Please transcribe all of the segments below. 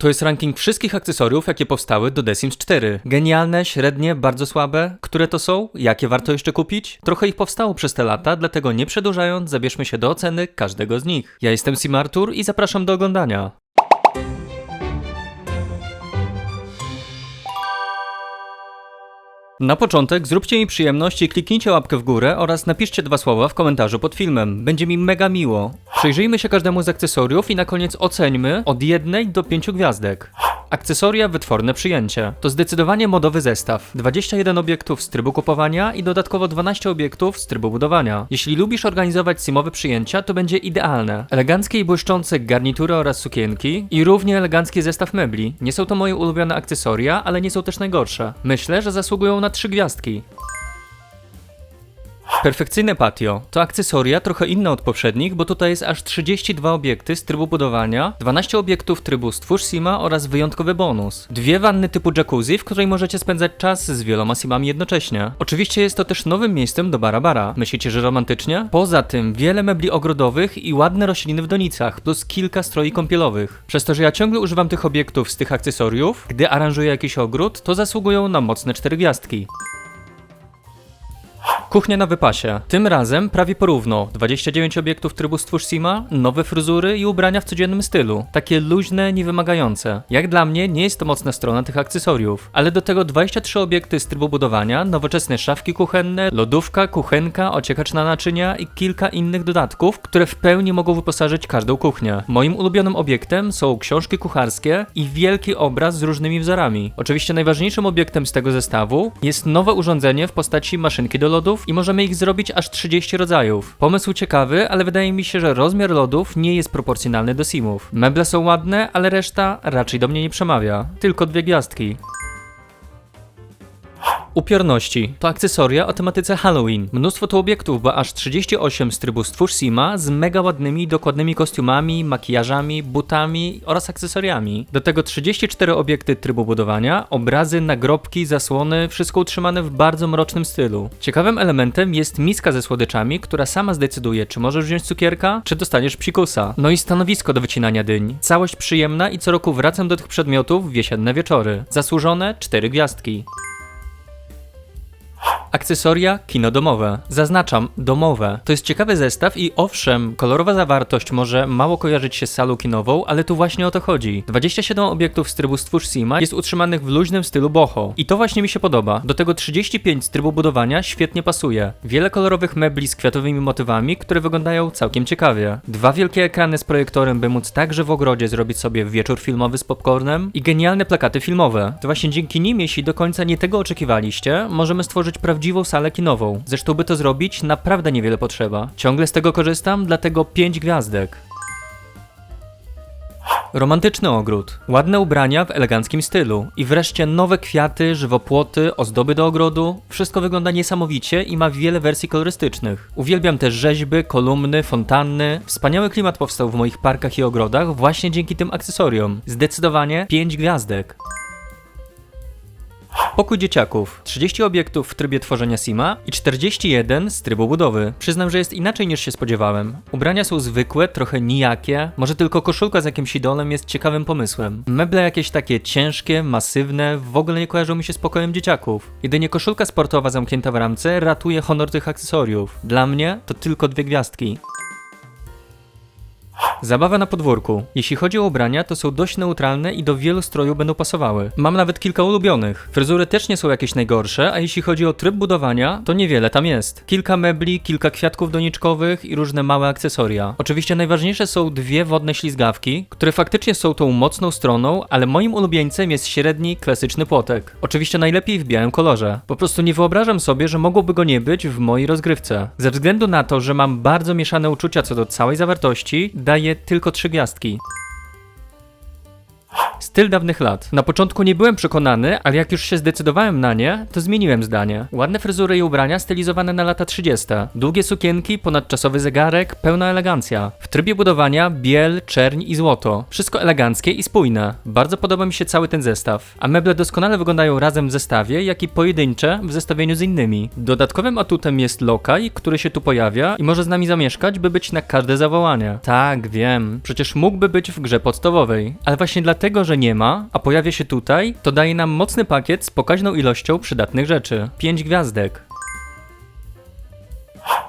To jest ranking wszystkich akcesoriów, jakie powstały do The Sims 4. Genialne, średnie, bardzo słabe. Które to są? Jakie warto jeszcze kupić? Trochę ich powstało przez te lata, dlatego nie przedłużając, zabierzmy się do oceny każdego z nich. Ja jestem Sim Artur i zapraszam do oglądania. Na początek zróbcie mi przyjemność i kliknijcie łapkę w górę oraz napiszcie dwa słowa w komentarzu pod filmem. Będzie mi mega miło. Przyjrzyjmy się każdemu z akcesoriów i na koniec oceńmy od jednej do pięciu gwiazdek. Akcesoria wytworne przyjęcie. To zdecydowanie modowy zestaw. 21 obiektów z trybu kupowania i dodatkowo 12 obiektów z trybu budowania. Jeśli lubisz organizować simowe przyjęcia, to będzie idealne. Eleganckie i błyszczące garnitury oraz sukienki i równie elegancki zestaw mebli. Nie są to moje ulubione akcesoria, ale nie są też najgorsze. Myślę, że zasługują na trzy gwiazdki. Perfekcyjne patio to akcesoria trochę inne od poprzednich, bo tutaj jest aż 32 obiekty z trybu budowania, 12 obiektów trybu stwórz sima oraz wyjątkowy bonus. Dwie wanny typu jacuzzi, w której możecie spędzać czas z wieloma simami jednocześnie. Oczywiście jest to też nowym miejscem do bara-bara. Myślicie, że romantycznie? Poza tym wiele mebli ogrodowych i ładne rośliny w donicach, plus kilka stroi kąpielowych. Przez to, że ja ciągle używam tych obiektów z tych akcesoriów, gdy aranżuję jakiś ogród, to zasługują na mocne 4 gwiazdki. Kuchnia na wypasie. Tym razem prawie porówno. 29 obiektów trybu stwórz Sima, nowe fryzury i ubrania w codziennym stylu. Takie luźne, niewymagające. Jak dla mnie nie jest to mocna strona tych akcesoriów. Ale do tego 23 obiekty z trybu budowania, nowoczesne szafki kuchenne, lodówka, kuchenka, ociekacz na naczynia i kilka innych dodatków, które w pełni mogą wyposażyć każdą kuchnię. Moim ulubionym obiektem są książki kucharskie i wielki obraz z różnymi wzorami. Oczywiście najważniejszym obiektem z tego zestawu jest nowe urządzenie w postaci maszynki do lodów i możemy ich zrobić aż 30 rodzajów. Pomysł ciekawy, ale wydaje mi się, że rozmiar lodów nie jest proporcjonalny do simów. Meble są ładne, ale reszta raczej do mnie nie przemawia. Tylko dwie gwiazdki. Upiorności to akcesoria o tematyce Halloween. Mnóstwo tu obiektów, bo aż 38 z trybu Stwórz Sima z mega ładnymi, dokładnymi kostiumami, makijażami, butami oraz akcesoriami. Do tego 34 obiekty trybu budowania, obrazy, nagrobki, zasłony, wszystko utrzymane w bardzo mrocznym stylu. Ciekawym elementem jest miska ze słodyczami, która sama zdecyduje, czy możesz wziąć cukierka, czy dostaniesz psikusa. No i stanowisko do wycinania dyń. Całość przyjemna i co roku wracam do tych przedmiotów w jesienne wieczory. Zasłużone 4 gwiazdki. Akcesoria kino domowe. Zaznaczam, domowe. To jest ciekawy zestaw i owszem, kolorowa zawartość może mało kojarzyć się z salą kinową, ale tu właśnie o to chodzi. 27 obiektów z trybu Stwórz Sima jest utrzymanych w luźnym stylu boho. I to właśnie mi się podoba. Do tego 35 z trybu budowania świetnie pasuje. Wiele kolorowych mebli z kwiatowymi motywami, które wyglądają całkiem ciekawie. Dwa wielkie ekrany z projektorem, by móc także w ogrodzie zrobić sobie wieczór filmowy z popcornem i genialne plakaty filmowe. To właśnie dzięki nim, jeśli do końca nie tego oczekiwaliście, możemy stworzyć prawdziwą salę kinową. Zresztą by to zrobić, naprawdę niewiele potrzeba. Ciągle z tego korzystam, dlatego 5 gwiazdek. Romantyczny ogród, ładne ubrania w eleganckim stylu i wreszcie nowe kwiaty, żywopłoty, ozdoby do ogrodu. Wszystko wygląda niesamowicie i ma wiele wersji kolorystycznych. Uwielbiam też rzeźby, kolumny, fontanny. Wspaniały klimat powstał w moich parkach i ogrodach właśnie dzięki tym akcesoriom. Zdecydowanie 5 gwiazdek. Pokój dzieciaków. 30 obiektów w trybie tworzenia Sima i 41 z trybu budowy. Przyznam, że jest inaczej niż się spodziewałem. Ubrania są zwykłe, trochę nijakie. Może tylko koszulka z jakimś idolem jest ciekawym pomysłem. Meble jakieś takie ciężkie, masywne, w ogóle nie kojarzą mi się z pokojem dzieciaków. Jedynie koszulka sportowa zamknięta w ramce ratuje honor tych akcesoriów. Dla mnie to tylko dwie gwiazdki. Zabawa na podwórku. Jeśli chodzi o ubrania, to są dość neutralne i do wielu strojów będą pasowały. Mam nawet kilka ulubionych. Fryzury też nie są jakieś najgorsze, a jeśli chodzi o tryb budowania, to niewiele tam jest. Kilka mebli, kilka kwiatków doniczkowych i różne małe akcesoria. Oczywiście najważniejsze są dwie wodne ślizgawki, które faktycznie są tą mocną stroną, ale moim ulubieńcem jest średni, klasyczny płotek. Oczywiście najlepiej w białym kolorze. Po prostu nie wyobrażam sobie, że mogłoby go nie być w mojej rozgrywce. Ze względu na to, że mam bardzo mieszane uczucia co do całej zawartości, daję tylko trzy gwiazdki. Styl dawnych lat. Na początku nie byłem przekonany, ale jak już się zdecydowałem na nie, to zmieniłem zdanie. Ładne fryzury i ubrania stylizowane na lata 30. Długie sukienki, ponadczasowy zegarek, pełna elegancja. W trybie budowania biel, czerń i złoto. Wszystko eleganckie i spójne. Bardzo podoba mi się cały ten zestaw. A meble doskonale wyglądają razem w zestawie, jak i pojedyncze w zestawieniu z innymi. Dodatkowym atutem jest lokaj, który się tu pojawia i może z nami zamieszkać, by być na każde zawołanie. Tak, wiem. Przecież mógłby być w grze podstawowej. Ale właśnie dlatego, że nie ma, a pojawia się tutaj, to daje nam mocny pakiet z pokaźną ilością przydatnych rzeczy. 5 gwiazdek.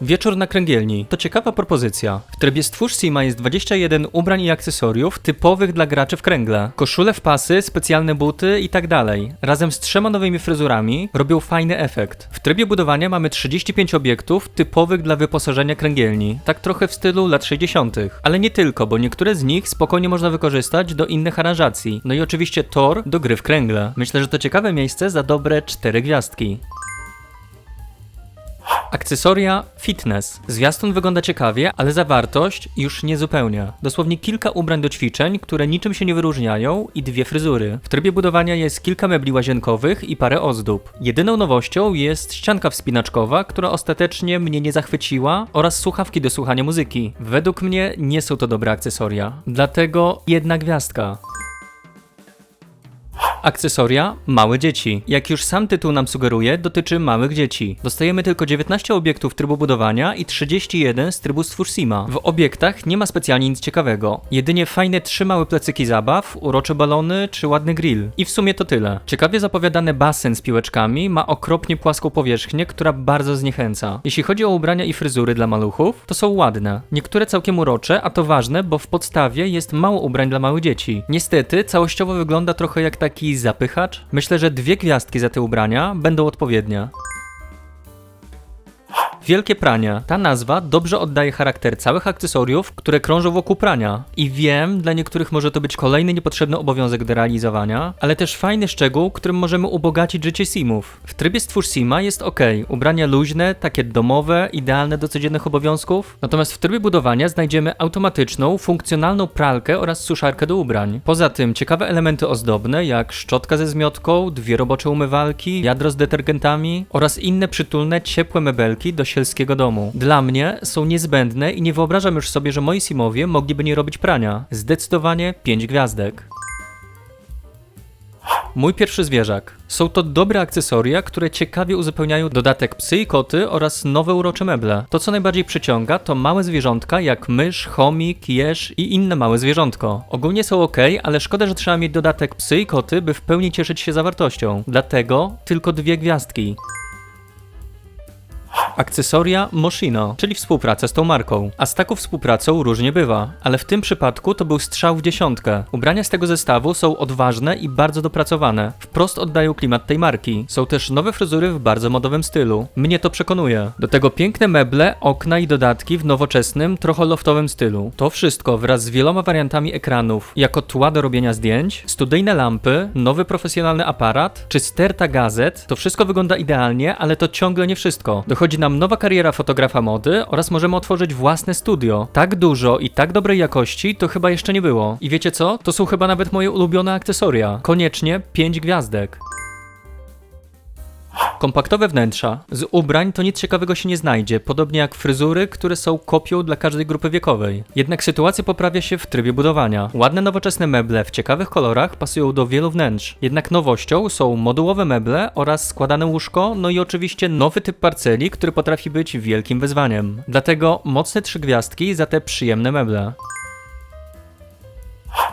Wieczór na kręgielni. To ciekawa propozycja. W trybie Stwórz Sima jest 21 ubrań i akcesoriów typowych dla graczy w kręgle. Koszule w pasy, specjalne buty i tak dalej. Razem z trzema nowymi fryzurami robią fajny efekt. W trybie budowania mamy 35 obiektów typowych dla wyposażenia kręgielni. Tak trochę w stylu lat 60. Ale nie tylko, bo niektóre z nich spokojnie można wykorzystać do innych aranżacji. No i oczywiście tor do gry w kręgle. Myślę, że to ciekawe miejsce za dobre 4 gwiazdki. Akcesoria fitness. Zwiastun wygląda ciekawie, ale zawartość już nie zupełnie. Dosłownie kilka ubrań do ćwiczeń, które niczym się nie wyróżniają i dwie fryzury. W trybie budowania jest kilka mebli łazienkowych i parę ozdób. Jedyną nowością jest ścianka wspinaczkowa, która ostatecznie mnie nie zachwyciła oraz słuchawki do słuchania muzyki. Według mnie nie są to dobre akcesoria. Dlatego jedna gwiazdka. Akcesoria małe dzieci. Jak już sam tytuł nam sugeruje, dotyczy małych dzieci. Dostajemy tylko 19 obiektów trybu budowania i 31 z trybu Stwórz Sima. W obiektach nie ma specjalnie nic ciekawego. Jedynie fajne trzy małe plecyki zabaw, urocze balony czy ładny grill. I w sumie to tyle. Ciekawie zapowiadany basen z piłeczkami ma okropnie płaską powierzchnię, która bardzo zniechęca. Jeśli chodzi o ubrania i fryzury dla maluchów, to są ładne. Niektóre całkiem urocze, a to ważne, bo w podstawie jest mało ubrań dla małych dzieci. Niestety, całościowo wygląda trochę jak taki zapychacz. Myślę, że dwie gwiazdki za te ubrania będą odpowiednie. Wielkie pranie. Ta nazwa dobrze oddaje charakter całych akcesoriów, które krążą wokół prania. I wiem, dla niektórych może to być kolejny niepotrzebny obowiązek do realizowania, ale też fajny szczegół, którym możemy ubogacić życie simów. W trybie Stwórz Sima jest ok, ubrania luźne, takie domowe, idealne do codziennych obowiązków. Natomiast w trybie budowania znajdziemy automatyczną, funkcjonalną pralkę oraz suszarkę do ubrań. Poza tym ciekawe elementy ozdobne, jak szczotka ze zmiotką, dwie robocze umywalki, wiadro z detergentami oraz inne przytulne, ciepłe mebelki do domu. Dla mnie są niezbędne i nie wyobrażam już sobie, że moi simowie mogliby nie robić prania. Zdecydowanie 5 gwiazdek. Mój pierwszy zwierzak. Są to dobre akcesoria, które ciekawie uzupełniają dodatek psy i koty oraz nowe urocze meble. To co najbardziej przyciąga to małe zwierzątka jak mysz, chomik, jeż i inne małe zwierzątko. Ogólnie są ok, ale szkoda, że trzeba mieć dodatek psy i koty, by w pełni cieszyć się zawartością. Dlatego tylko dwie gwiazdki. Akcesoria Moschino, czyli współpraca z tą marką. A z taką współpracą różnie bywa, ale w tym przypadku to był strzał w dziesiątkę. Ubrania z tego zestawu są odważne i bardzo dopracowane. Wprost oddają klimat tej marki. Są też nowe fryzury w bardzo modowym stylu. Mnie to przekonuje. Do tego piękne meble, okna i dodatki w nowoczesnym, trochę loftowym stylu. To wszystko wraz z wieloma wariantami ekranów, jako tła do robienia zdjęć, studyjne lampy, nowy profesjonalny aparat, czy sterta gazet, to wszystko wygląda idealnie, ale to ciągle nie wszystko. Dochodzi nam nowa kariera fotografa mody oraz możemy otworzyć własne studio. Tak dużo i tak dobrej jakości to chyba jeszcze nie było. I wiecie co? To są chyba nawet moje ulubione akcesoria. Koniecznie 5 gwiazdek. Kompaktowe wnętrza. Z ubrań to nic ciekawego się nie znajdzie, podobnie jak fryzury, które są kopią dla każdej grupy wiekowej. Jednak sytuacja poprawia się w trybie budowania. Ładne nowoczesne meble w ciekawych kolorach pasują do wielu wnętrz. Jednak nowością są modułowe meble oraz składane łóżko, no i oczywiście nowy typ parceli, który potrafi być wielkim wyzwaniem. Dlatego mocne trzy gwiazdki za te przyjemne meble.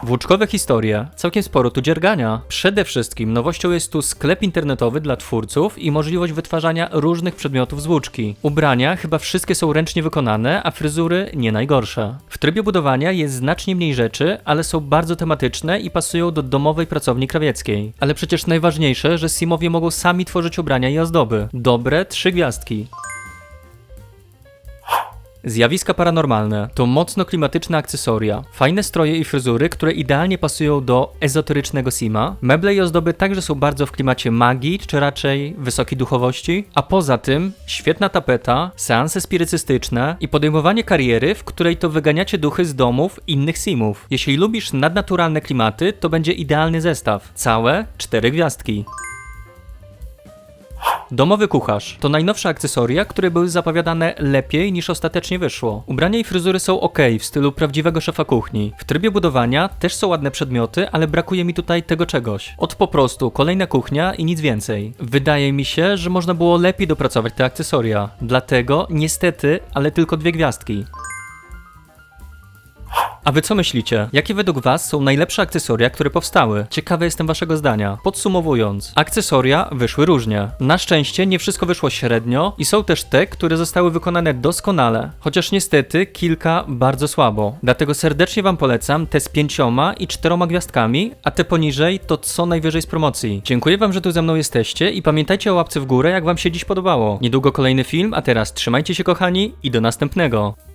Włóczkowe historie. Całkiem sporo tu dziergania. Przede wszystkim nowością jest tu sklep internetowy dla twórców i możliwość wytwarzania różnych przedmiotów z włóczki. Ubrania chyba wszystkie są ręcznie wykonane, a fryzury nie najgorsze. W trybie budowania jest znacznie mniej rzeczy, ale są bardzo tematyczne i pasują do domowej pracowni krawieckiej. Ale przecież najważniejsze, że Simowie mogą sami tworzyć ubrania i ozdoby. Dobre trzy gwiazdki. Zjawiska paranormalne to mocno klimatyczne akcesoria, fajne stroje i fryzury, które idealnie pasują do ezoterycznego sima. Meble i ozdoby także są bardzo w klimacie magii, czy raczej wysokiej duchowości. A poza tym świetna tapeta, seanse spirycystyczne i podejmowanie kariery, w której to wyganiacie duchy z domów innych simów. Jeśli lubisz nadnaturalne klimaty, to będzie idealny zestaw. Całe cztery gwiazdki. Domowy kucharz to najnowsze akcesoria, które były zapowiadane lepiej niż ostatecznie wyszło. Ubrania i fryzury są ok w stylu prawdziwego szefa kuchni. W trybie budowania też są ładne przedmioty, ale brakuje mi tutaj tego czegoś. Od po prostu kolejna kuchnia i nic więcej. Wydaje mi się, że można było lepiej dopracować te akcesoria. Dlatego niestety, ale tylko dwie gwiazdki. A wy co myślicie? Jakie według was są najlepsze akcesoria, które powstały? Ciekawy jestem waszego zdania. Podsumowując, akcesoria wyszły różnie. Na szczęście nie wszystko wyszło średnio i są też te, które zostały wykonane doskonale. Chociaż niestety kilka bardzo słabo. Dlatego serdecznie wam polecam te z pięcioma i czteroma gwiazdkami, a te poniżej to co najwyżej z promocji. Dziękuję wam, że tu ze mną jesteście i pamiętajcie o łapce w górę, jak wam się dziś podobało. Niedługo kolejny film, a teraz trzymajcie się kochani i do następnego.